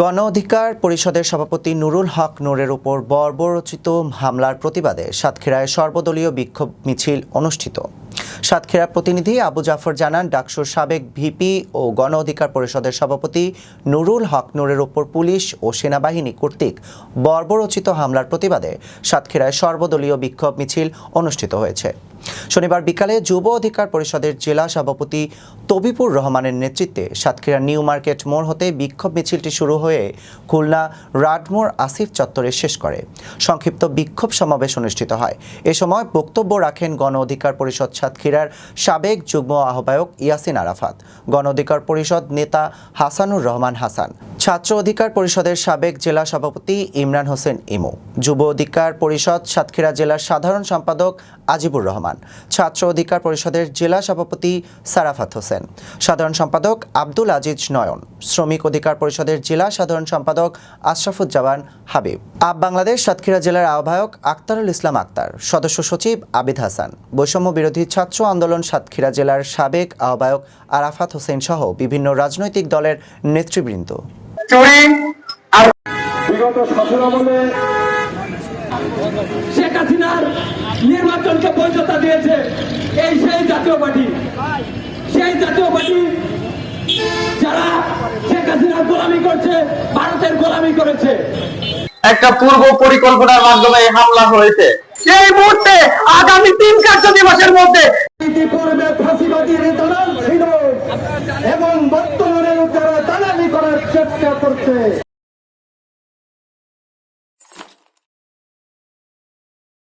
গণ অধিকার পরিষদের সভাপতি নুরুল হক নূরের উপর বর্বরচিত হামলার প্রতিবাদে সাতক্ষীরায় সর্বদলীয় বিক্ষোভ মিছিল অনুষ্ঠিত। সাতক্ষীরা প্রতিনিধি আবু জাফর জানান, ডাকসুর সাবেক ভিপি ও গণ অধিকার পরিষদের সভাপতি নুরুল হক নূরের উপর পুলিশ ও সেনাবাহিনী কর্তৃক বর্বরচিত হামলার প্রতিবাদে সাতক্ষীরায় সর্বদলীয় বিক্ষোভ মিছিল অনুষ্ঠিত হয়েছে। শনিবার বিকালে যুব অধিকার পরিষদের জেলা সভাপতি তবিপুর রহমানের নেতৃত্বে সাতক্ষীরা নিউ মার্কেট মোড় হতে বিক্ষোভ মিছিলটি শুরু হয়ে খুলনা রাডমোড় আসিফ চত্বরে শেষ করে। সংক্ষিপ্ত বিক্ষোভ সমাবেশ অনুষ্ঠিত হয়। এ সময় বক্তব্য রাখেন গণ অধিকার পরিষদ সাতক্ষীরার সাবেক যুগ্ম আহ্বায়ক ইয়াসিন আরাফাত। গণ অধিকার পরিষদ নেতা হাসানুর রহমান হাসান। ছাত্র অধিকার পরিষদের সাবেক জেলা সভাপতি ইমরান হোসেন ইমু, যুব অধিকার পরিষদ সাতক্ষীরা জেলার সাধারণ সম্পাদক আজিবুর রহমান, ছাত্র অধিকার পরিষদের জেলা সভাপতি সারাফাত হোসেন, সাধারণ সম্পাদক আব্দুল আজিজ নয়ন, শ্রমিক অধিকার পরিষদের জেলা সাধারণ সম্পাদক আশরাফুজ্জামান হাবিব। আব বাংলাদেশ সাতক্ষীরা জেলার আহ্বায়ক আক্তারুল ইসলাম আক্তার, সদস্য সচিব আবিদ হাসান, বৈষম্য বিরোধী ছাত্র আন্দোলন সাতক্ষীরা জেলার সাবেক আহ্বায়ক আরাফাত হোসেন সহ বিভিন্ন রাজনৈতিক দলের নেতৃবৃন্দ। চুরি আর বিগত শাসন আমলে শেখ হাসিনার নির্বাচনকে বৈধতা দিয়েছে এই সেই জাতীয় পার্টি। সেই জাতীয় পার্টি যারা শেখ হাসিনার গোলামি করছে ভারতের গোলামি করেছে। একটা পূর্ব পরিকল্পনার মাধ্যমে এই হামলা হয়েছে। সেই মুহূর্তে আগামী তিন কার্য দিবসের মধ্যে ইতিপূর্বে ফাঁসিবাদীর দালাল করার চেষ্টা করছে